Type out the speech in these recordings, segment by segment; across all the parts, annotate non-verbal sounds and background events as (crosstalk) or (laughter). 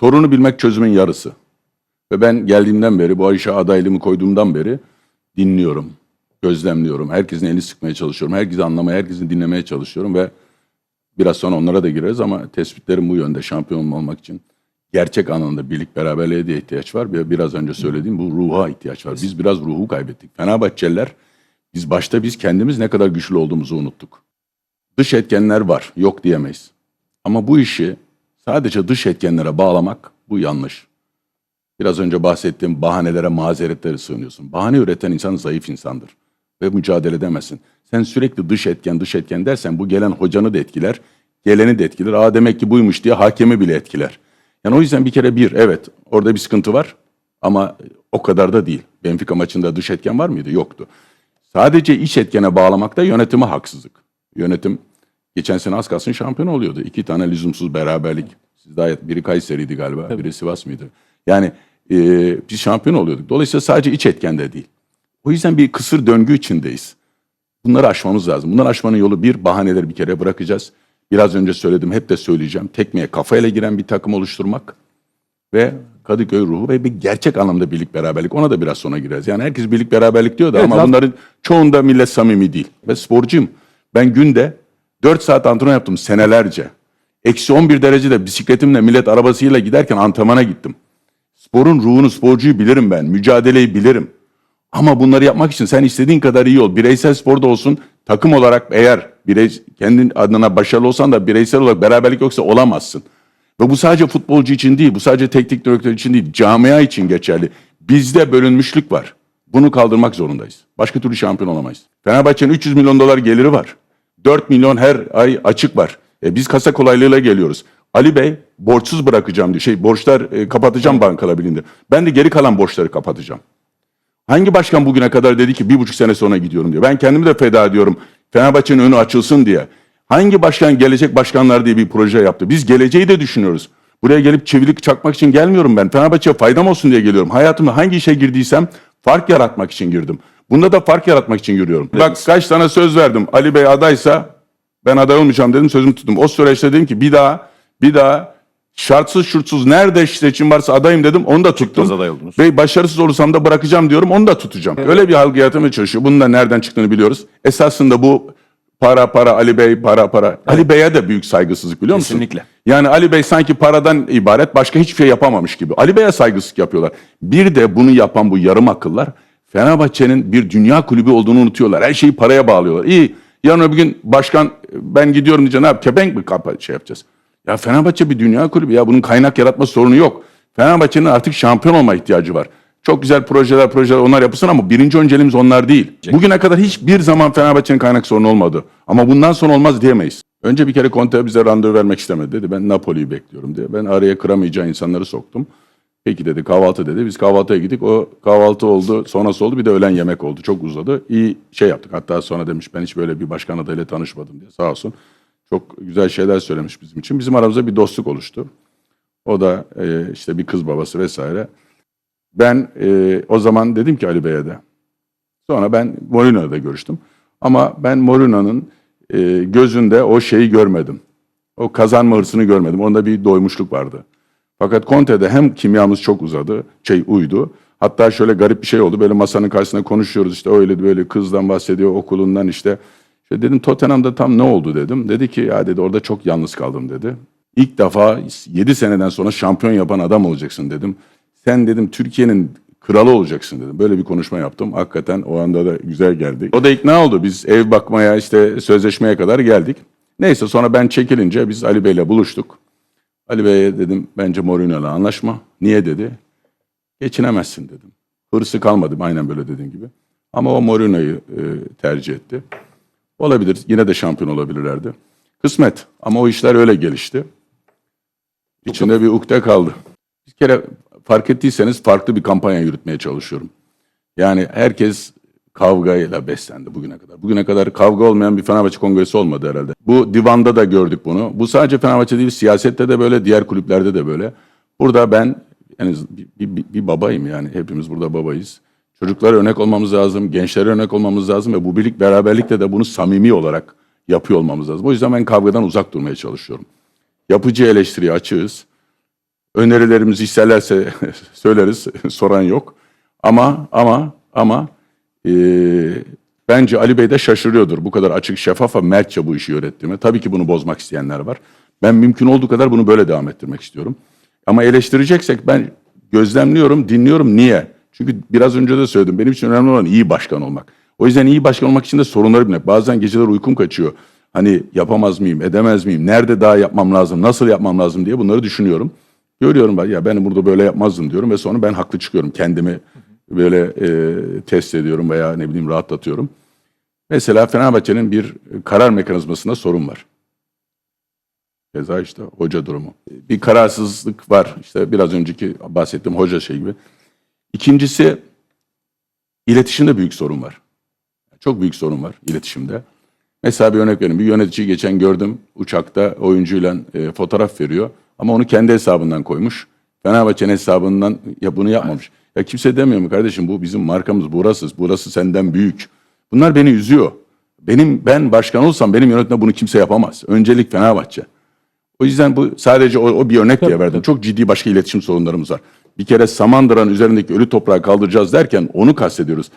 Sorunu bilmek çözümün yarısı. Ve ben geldiğimden beri, bu işe adaylığımı koyduğumdan beri dinliyorum, gözlemliyorum. Herkesin elini sıkmaya çalışıyorum. Herkesi anlamaya, herkesi dinlemeye çalışıyorum ve biraz sonra onlara da gireriz ama tespitlerim bu yönde şampiyon olmak için. Gerçek anlamda birlik beraberliğe de ihtiyaç var. Biraz önce söylediğim bu ruha ihtiyaç var. Biz biraz ruhu kaybettik. Fenerbahçeliler biz başta biz kendimiz ne kadar güçlü olduğumuzu unuttuk. Dış etkenler var, yok diyemeyiz. Ama bu işi sadece dış etkenlere bağlamak bu yanlış. Biraz önce bahsettiğim bahanelere, mazeretlere sığınıyorsun. Bahane üreten insan zayıf insandır ve mücadele edemezsin. Sen sürekli dış etken, dış etken dersen bu gelen hocanı da etkiler, geleni de etkiler. Aa demek ki buymuş diye hakemi bile etkiler. Yani o yüzden bir kere bir, evet orada bir sıkıntı var ama o kadar da değil. Benfica maçında dış etken var mıydı? Yoktu. Sadece iç etkene bağlamakta yönetime haksızlık. Yönetim geçen sene az kalsın şampiyon oluyordu. İki tane lüzumsuz beraberlik. Siz daha biri Kayseri'ydi galiba, biri Sivas mıydı? Yani e, biz şampiyon oluyorduk. Dolayısıyla sadece iç etkende değil. O yüzden bir kısır döngü içindeyiz. Bunları aşmamız lazım. Bunları aşmanın yolu bir, bahaneleri bir kere bırakacağız. Biraz önce söyledim, hep de söyleyeceğim. Tekmeye kafayla giren bir takım oluşturmak ve Kadıköy ruhu ve bir gerçek anlamda birlik beraberlik. Ona da biraz sonra gireriz. Yani herkes birlik beraberlik diyor da Evet, ama zaten- bunların çoğunda millet samimi değil. Ve sporcuyum. Ben günde 4 saat antrenman yaptım senelerce. Eksi 11 derecede bisikletimle millet arabasıyla giderken antrenmana gittim. Sporun ruhunu, sporcuyu bilirim ben. Mücadeleyi bilirim. Ama bunları yapmak için sen istediğin kadar iyi ol. Bireysel sporda olsun, takım olarak eğer birey, kendin adına başarılı olsan da bireysel olarak beraberlik yoksa olamazsın. Ve bu sadece futbolcu için değil, bu sadece teknik direktör için değil, camia için geçerli. Bizde bölünmüşlük var. Bunu kaldırmak zorundayız. Başka türlü şampiyon olamayız. Fenerbahçe'nin 300 milyon dolar geliri var. 4 milyon her ay açık var. E biz kasa kolaylığıyla geliyoruz. Ali Bey borçsuz bırakacağım diyor. Şey borçlar e, kapatacağım bankalar birliğinde. Ben de geri kalan borçları kapatacağım. Hangi başkan bugüne kadar dedi ki bir buçuk sene sonra gidiyorum diyor. Ben kendimi de feda ediyorum. Fenerbahçe'nin önü açılsın diye. Hangi başkan gelecek başkanlar diye bir proje yaptı. Biz geleceği de düşünüyoruz. Buraya gelip çevirik çakmak için gelmiyorum ben. Fenerbahçe'ye faydam olsun diye geliyorum. Hayatımda hangi işe girdiysem fark yaratmak için girdim. Bunda da fark yaratmak için giriyorum. Bak kaç tane söz verdim. Ali Bey adaysa ben aday olmayacağım dedim sözümü tuttum. O süreçte dedim ki bir daha bir daha şartsız şurtsuz nerede seçim varsa adayım dedim onu da tuttum. Aday oldunuz. Ve başarısız olursam da bırakacağım diyorum onu da tutacağım. Öyle bir algı yaratmaya çalışıyor. Bunun da nereden çıktığını biliyoruz. Esasında bu para para Ali Bey para para. Ali Bey'e de büyük saygısızlık biliyor musun? Kesinlikle. Yani Ali Bey sanki paradan ibaret başka hiçbir şey yapamamış gibi. Ali Bey'e saygısızlık yapıyorlar. Bir de bunu yapan bu yarım akıllar Fenerbahçe'nin bir dünya kulübü olduğunu unutuyorlar. Her şeyi paraya bağlıyorlar. İyi yarın öbür gün başkan ben gidiyorum diyecek ne yap? Kepenk mi kapa- şey yapacağız? Ya Fenerbahçe bir dünya kulübü ya bunun kaynak yaratma sorunu yok. Fenerbahçe'nin artık şampiyon olma ihtiyacı var. Çok güzel projeler projeler onlar yapılsın ama birinci önceliğimiz onlar değil. Bugüne kadar hiçbir zaman Fenerbahçe'nin kaynak sorunu olmadı. Ama bundan sonra olmaz diyemeyiz. Önce bir kere Conte bize randevu vermek istemedi dedi. Ben Napoli'yi bekliyorum diye. Ben araya kıramayacağı insanları soktum. Peki dedi kahvaltı dedi. Biz kahvaltıya gittik. O kahvaltı oldu. Sonrası oldu. Bir de öğlen yemek oldu. Çok uzadı. İyi şey yaptık. Hatta sonra demiş ben hiç böyle bir başkan adayıyla tanışmadım diye. Sağ olsun. Çok güzel şeyler söylemiş bizim için. Bizim aramızda bir dostluk oluştu. O da e, işte bir kız babası vesaire. Ben e, o zaman dedim ki Ali Bey'e de. Sonra ben Mourinho'da görüştüm. Ama ben Mourinho'nun e, gözünde o şeyi görmedim. O kazanma hırsını görmedim. Onda bir doymuşluk vardı. Fakat Conte'de hem kimyamız çok uzadı, şey uydu. Hatta şöyle garip bir şey oldu. Böyle masanın karşısında konuşuyoruz işte öyle böyle kızdan bahsediyor okulundan işte. İşte dedim Tottenham'da tam ne oldu dedim. Dedi ki ya dedi orada çok yalnız kaldım dedi. İlk defa 7 seneden sonra şampiyon yapan adam olacaksın dedim. Sen dedim Türkiye'nin kralı olacaksın dedim. Böyle bir konuşma yaptım. Hakikaten o anda da güzel geldi. O da ikna oldu. Biz ev bakmaya işte sözleşmeye kadar geldik. Neyse sonra ben çekilince biz Ali Bey'le buluştuk. Ali Bey'e dedim bence Mourinho'la anlaşma. Niye dedi? Geçinemezsin dedim. Hırsı kalmadı aynen böyle dediğin gibi. Ama o Mourinho'yu e, tercih etti. Olabilir. Yine de şampiyon olabilirlerdi. Kısmet. Ama o işler öyle gelişti. İçinde bir ukde kaldı. Bir kere fark ettiyseniz farklı bir kampanya yürütmeye çalışıyorum. Yani herkes kavgayla beslendi bugüne kadar. Bugüne kadar kavga olmayan bir Fenerbahçe kongresi olmadı herhalde. Bu divanda da gördük bunu. Bu sadece Fenerbahçe değil, siyasette de böyle, diğer kulüplerde de böyle. Burada ben yani bir, bir, bir babayım yani. Hepimiz burada babayız. Çocuklara örnek olmamız lazım, gençlere örnek olmamız lazım ve bu birlik beraberlikle de bunu samimi olarak yapıyor olmamız lazım. O yüzden ben kavgadan uzak durmaya çalışıyorum. Yapıcı eleştiriye açığız. Önerilerimizi isterlerse (laughs) söyleriz, (laughs) soran yok. Ama ama ama e, bence Ali Bey de şaşırıyordur bu kadar açık, şeffaf ve mertçe bu işi yönettiğime. Tabii ki bunu bozmak isteyenler var. Ben mümkün olduğu kadar bunu böyle devam ettirmek istiyorum. Ama eleştireceksek ben gözlemliyorum, dinliyorum. Niye? Çünkü biraz önce de söyledim. Benim için önemli olan iyi başkan olmak. O yüzden iyi başkan olmak için de sorunları bilmek. Bazen geceler uykum kaçıyor. Hani yapamaz mıyım, edemez miyim, nerede daha yapmam lazım, nasıl yapmam lazım diye bunları düşünüyorum. Görüyorum ben ya ben burada böyle yapmazdım diyorum ve sonra ben haklı çıkıyorum. Kendimi böyle e, test ediyorum veya ne bileyim rahatlatıyorum. Mesela Fenerbahçe'nin bir karar mekanizmasında sorun var. Keza işte hoca durumu. Bir kararsızlık var. İşte biraz önceki bahsettiğim hoca şey gibi. İkincisi iletişimde büyük sorun var. Çok büyük sorun var iletişimde. Mesela bir örnek vereyim. Bir yönetici geçen gördüm uçakta oyuncuyla e, fotoğraf veriyor. Ama onu kendi hesabından koymuş. Fenerbahçe'nin hesabından ya bunu yapmamış. Ya kimse demiyor mu kardeşim bu bizim markamız burası. Burası senden büyük. Bunlar beni üzüyor. Benim ben başkan olsam benim yönetimde bunu kimse yapamaz. Öncelik Fenerbahçe. O yüzden bu sadece o, o bir örnek diye verdim. Çok ciddi başka iletişim sorunlarımız var. Bir kere Samandıra'nın üzerindeki ölü toprağı kaldıracağız derken onu kastediyoruz.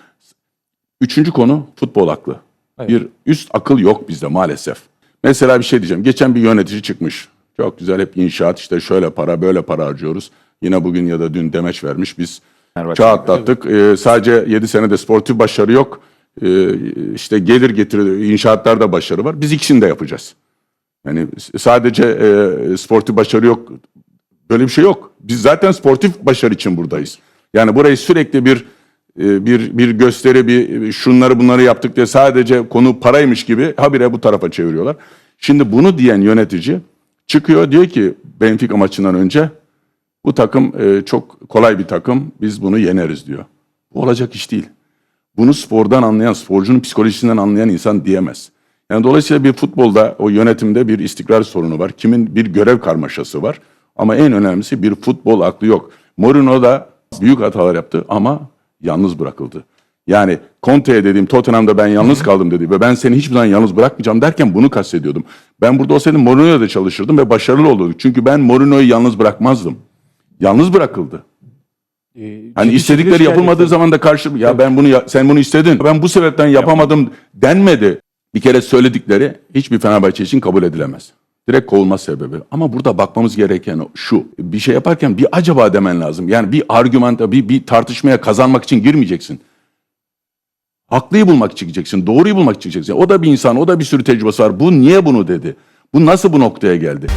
Üçüncü konu futbol aklı. Bir üst akıl yok bizde maalesef. Mesela bir şey diyeceğim. Geçen bir yönetici çıkmış. Çok güzel hep inşaat işte şöyle para böyle para harcıyoruz. Yine bugün ya da dün demeç vermiş. Biz. Çağ atlattık. Ee, sadece 7 senede sportif başarı yok. Ee, işte gelir getiriyor. inşaatlarda başarı var. Biz ikisini de yapacağız. Yani sadece e, sportif başarı yok. Böyle bir şey yok. Biz zaten sportif başarı için buradayız. Yani burayı sürekli bir e, bir bir gösteri, bir şunları bunları yaptık diye sadece konu paraymış gibi habire bu tarafa çeviriyorlar. Şimdi bunu diyen yönetici çıkıyor diyor ki Benfica maçından önce bu takım e, çok kolay bir takım. Biz bunu yeneriz diyor. Bu olacak iş değil. Bunu spordan anlayan, sporcunun psikolojisinden anlayan insan diyemez. Yani dolayısıyla bir futbolda o yönetimde bir istikrar sorunu var. Kimin bir görev karmaşası var. Ama en önemlisi bir futbol aklı yok. Mourinho da büyük hatalar yaptı ama yalnız bırakıldı. Yani Conte'ye dediğim Tottenham'da ben yalnız kaldım dedi ve ben seni hiçbir zaman yalnız bırakmayacağım derken bunu kastediyordum. Ben burada olsaydım Mourinho'da çalışırdım ve başarılı olurduk. Çünkü ben Mourinho'yu yalnız bırakmazdım. Yalnız bırakıldı. Ee, Hani istedikleri yapılmadığı zaman da karşı ya ben bunu ya- sen bunu istedin. Ben bu sebepten yapamadım denmedi. Bir kere söyledikleri hiçbir Fenerbahçe için kabul edilemez. Direkt kovulma sebebi. Ama burada bakmamız gereken şu. Bir şey yaparken bir acaba demen lazım. Yani bir argümanta, bir, bir tartışmaya kazanmak için girmeyeceksin. Haklıyı bulmak için gideceksin. Doğruyu bulmak için gideceksin. O da bir insan, o da bir sürü tecrübesi var. Bu niye bunu dedi? Bu nasıl bu noktaya geldi?